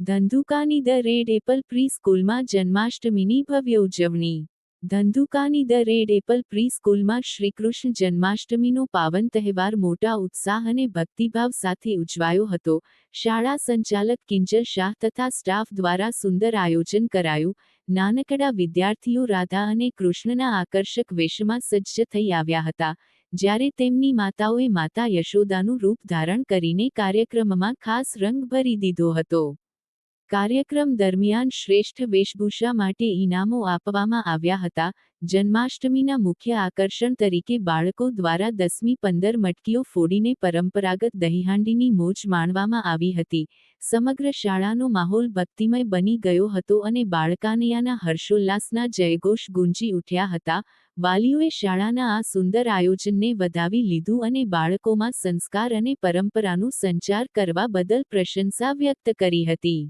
ધંધુકાની the red apple pre સ્કૂલમાં જન્માષ્ટમીની ભવ્ય ઉજવણી. ધંધુકાની ધ રેડ એપલ પ્રી સ્કૂલમાં શ્રીકૃષ્ણ જન્માષ્ટમીનો પાવન તહેવાર મોટા ઉત્સાહ અને ભક્તિભાવ સાથે ઉજવાયો હતો. શાળા સંચાલક કિંજલ શાહ તથા સ્ટાફ દ્વારા સુંદર આયોજન કરાયું. નાનકડા વિદ્યાર્થીઓ રાધા અને કૃષ્ણના આકર્ષક વેશમાં સજ્જ થઈ આવ્યા હતા. જ્યારે તેમની માતાઓએ માતા યશોદાનું રૂપ ધારણ કરીને કાર્યક્રમમાં ખાસ રંગ ભરી દીધો હતો. કાર્યક્રમ દરમિયાન શ્રેષ્ઠ વેશભૂષા માટે ઇનામો આપવામાં આવ્યા હતા. જન્માષ્ટમીના મુખ્ય આકર્ષણ તરીકે બાળકો દ્વારા દસમી પંદર મટકીઓ ફોડીને પરંપરાગત દહીહાંડીની મોજ માણવામાં આવી હતી. સમગ્ર શાળાનો માહોલ ભક્તિમય બની ગયો હતો અને બાળકાનૈયાના હર્ષોલ્લાસના જયઘોષ ગુંજી ઉઠ્યા હતા. વાલીઓએ શાળાના આ સુંદર આયોજનને વધાવી લીધું અને બાળકોમાં સંસ્કાર અને પરંપરાનું સંચાર કરવા બદલ પ્રશંસા વ્યક્ત કરી હતી.